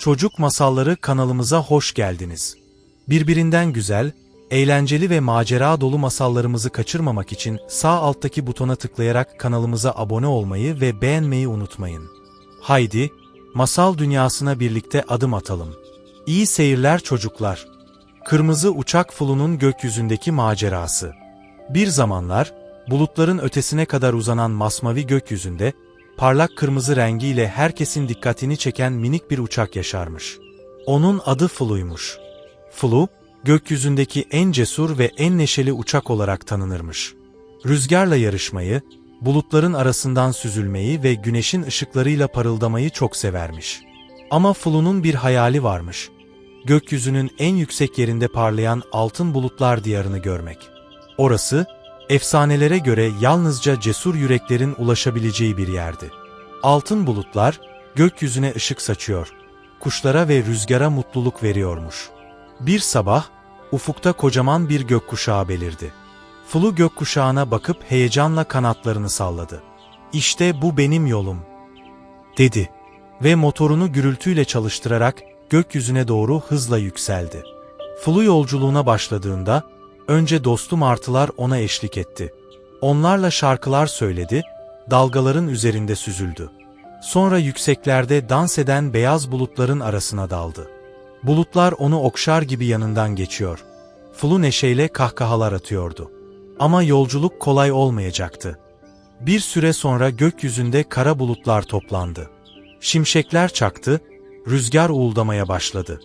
Çocuk Masalları kanalımıza hoş geldiniz. Birbirinden güzel, eğlenceli ve macera dolu masallarımızı kaçırmamak için sağ alttaki butona tıklayarak kanalımıza abone olmayı ve beğenmeyi unutmayın. Haydi, masal dünyasına birlikte adım atalım. İyi seyirler çocuklar. Kırmızı Uçak Fulu'nun gökyüzündeki macerası. Bir zamanlar, bulutların ötesine kadar uzanan masmavi gökyüzünde, parlak kırmızı rengiyle herkesin dikkatini çeken minik bir uçak yaşarmış. Onun adı Fulu'ymuş. Fulu, gökyüzündeki en cesur ve en neşeli uçak olarak tanınırmış. Rüzgarla yarışmayı, bulutların arasından süzülmeyi ve güneşin ışıklarıyla parıldamayı çok severmiş. Ama Fulu'nun bir hayali varmış. Gökyüzünün en yüksek yerinde parlayan altın bulutlar diyarını görmek. Orası, efsanelere göre yalnızca cesur yüreklerin ulaşabileceği bir yerdi. Altın bulutlar, gökyüzüne ışık saçıyor, kuşlara ve rüzgara mutluluk veriyormuş. Bir sabah, ufukta kocaman bir gökkuşağı belirdi. Fulu gökkuşağına bakıp heyecanla kanatlarını salladı. İşte bu benim yolum, dedi ve motorunu gürültüyle çalıştırarak gökyüzüne doğru hızla yükseldi. Fulu yolculuğuna başladığında, önce dostu martılar ona eşlik etti. Onlarla şarkılar söyledi, dalgaların üzerinde süzüldü. Sonra yükseklerde dans eden beyaz bulutların arasına daldı. Bulutlar onu okşar gibi yanından geçiyor. Fulu neşeyle kahkahalar atıyordu. Ama yolculuk kolay olmayacaktı. Bir süre sonra gökyüzünde kara bulutlar toplandı. Şimşekler çaktı, rüzgar uğuldamaya başladı.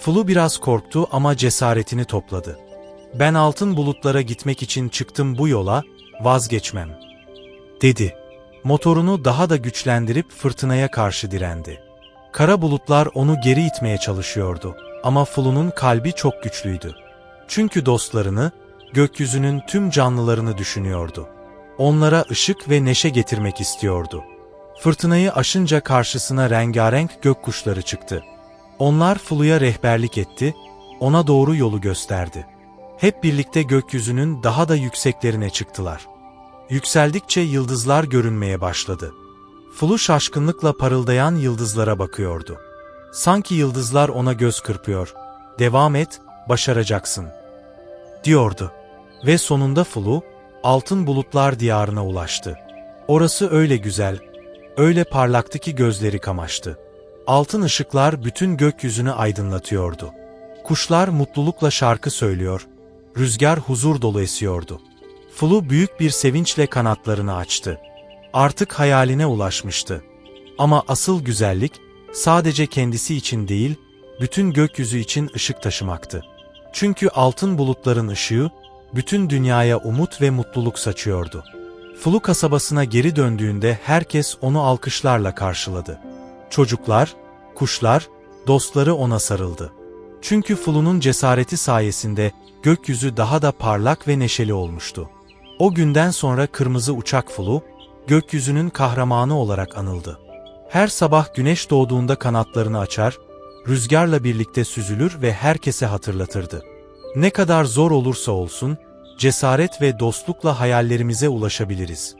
Fulu biraz korktu ama cesaretini topladı. Ben altın bulutlara gitmek için çıktım bu yola, vazgeçmem. Dedi. Motorunu daha da güçlendirip fırtınaya karşı direndi. Kara bulutlar onu geri itmeye çalışıyordu ama Fulu'nun kalbi çok güçlüydü. Çünkü dostlarını, gökyüzünün tüm canlılarını düşünüyordu. Onlara ışık ve neşe getirmek istiyordu. Fırtınayı aşınca karşısına rengarenk gökkuşları çıktı. Onlar Fulu'ya rehberlik etti, ona doğru yolu gösterdi. Hep birlikte gökyüzünün daha da yükseklerine çıktılar. Yükseldikçe yıldızlar görünmeye başladı. Fulu şaşkınlıkla parıldayan yıldızlara bakıyordu. Sanki yıldızlar ona göz kırpıyor. Devam et, başaracaksın. Diyordu. Ve sonunda Fulu, altın bulutlar diyarına ulaştı. Orası öyle güzel, öyle parlaktı ki gözleri kamaştı. Altın ışıklar bütün gökyüzünü aydınlatıyordu. Kuşlar mutlulukla şarkı söylüyor, rüzgar huzur dolu esiyordu. Fulu büyük bir sevinçle kanatlarını açtı. Artık hayaline ulaşmıştı. Ama asıl güzellik sadece kendisi için değil, bütün gökyüzü için ışık taşımaktı. Çünkü altın bulutların ışığı bütün dünyaya umut ve mutluluk saçıyordu. Fulu kasabasına geri döndüğünde herkes onu alkışlarla karşıladı. Çocuklar, kuşlar, dostları ona sarıldı. Çünkü Fulu'nun cesareti sayesinde gökyüzü daha da parlak ve neşeli olmuştu. O günden sonra kırmızı uçak Fulu, gökyüzünün kahramanı olarak anıldı. Her sabah güneş doğduğunda kanatlarını açar, rüzgarla birlikte süzülür ve herkese hatırlatırdı. Ne kadar zor olursa olsun, cesaret ve dostlukla hayallerimize ulaşabiliriz.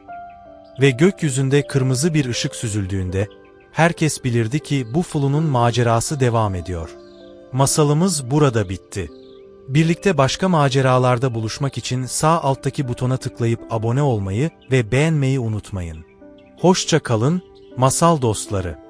Ve gökyüzünde kırmızı bir ışık süzüldüğünde, herkes bilirdi ki bu Fulu'nun macerası devam ediyor. Masalımız burada bitti. Birlikte başka maceralarda buluşmak için sağ alttaki butona tıklayıp abone olmayı ve beğenmeyi unutmayın. Hoşça kalın, masal dostları.